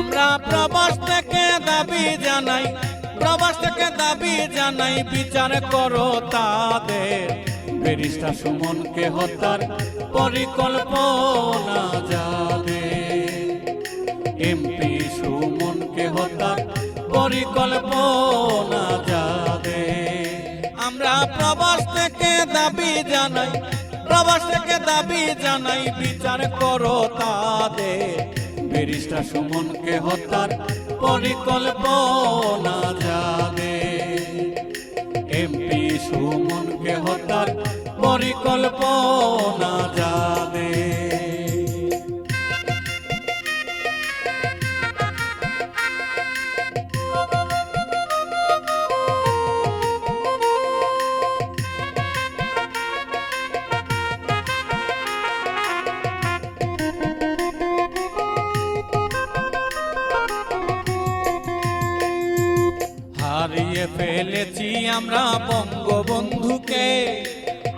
আমরা প্রবাস থেকে দাবি জানাই, প্রবাস থেকে দাবি জানাই, বিচার করো তাদের। বেরিস্টা সুমনকে হত্যার পরিকল্পনা যাবে। এমপি সুমনকে হত্যার পরিকল্পনা যাবে। আমরা প্রবাস থেকে দাবি জানাই, প্রবাস থেকে দাবি জানাই, বিচার করো তাদের। বেরিস্টা সুমনকে হত্যার পরিকল্পনা যাবে এমপি সুমনকে হত্যার পরিকল্পনা যাবে হারিয়ে ফেলেছি আমরা বঙ্গবন্ধুকে।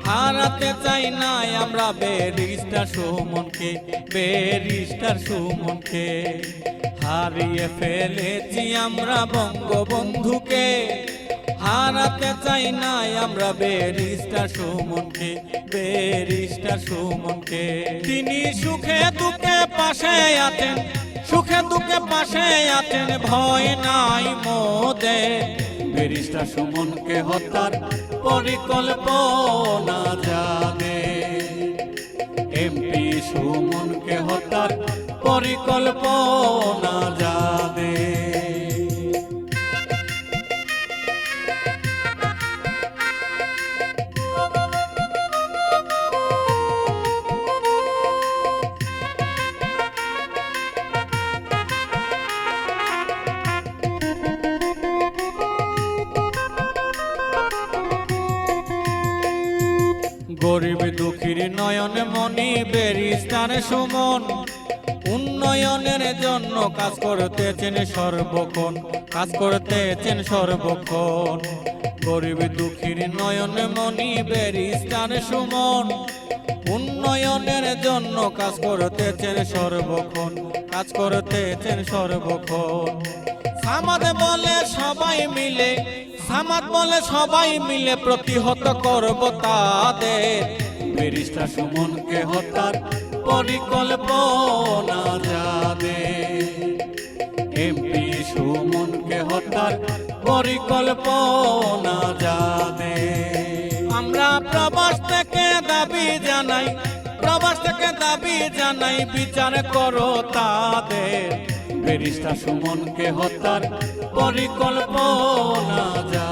হারাতে চাই নাই আমরা বেরিস্টার সুমনকে বেরিস্টার সুমনকে। হারিয়ে ফেলেছি আমরা বঙ্গবন্ধুকে। হারাতে চাই নাই আমরা বেরিস্টার সুমনকে বেরিস্টার সুমনকে। তিনি সুখে দুঃখে পাশে আছেন। সুখে দুঃখে পাশে আছেন, ভয় নাই মোদে। বেরিস্টা সুমনকে হত্যার পরিকল্পনা যাবে এমপি সুমনকে হত্যার পরিকল্পনা যাবে গরিব দুঃখীর নয়ন মনি বেরিস্তার সুমন। উন্নয়নের জন্য কাজ করতেছেন সর্বক্ষণ, কাজ করতেছেন সর্বক্ষণ। গরিব দুঃখীর নয়ন মনি বেরিস্তার সুমন, উন্নয়নের জন্য কাজ করতেছেন সর্বক্ষণ, কাজ করতেছেন সর্বক্ষণ। সামাদ বলে সবাই মিলে সামাদ বলে সবাই মিলে প্রতিহত করব তাদের। বেরিস্টার সুমনকে হত্যার পরিকল্পনা যাবে এমপি সুমনকে হত্যার পরিকল্পনা যাবে আমরা প্রবাস থেকে দাবি জানাই, প্রবাস থেকে দাবি জানাই, বিচার করো তাদের। ফেরিস্তা সুমনকে হত্যার পরিকল্পনা যা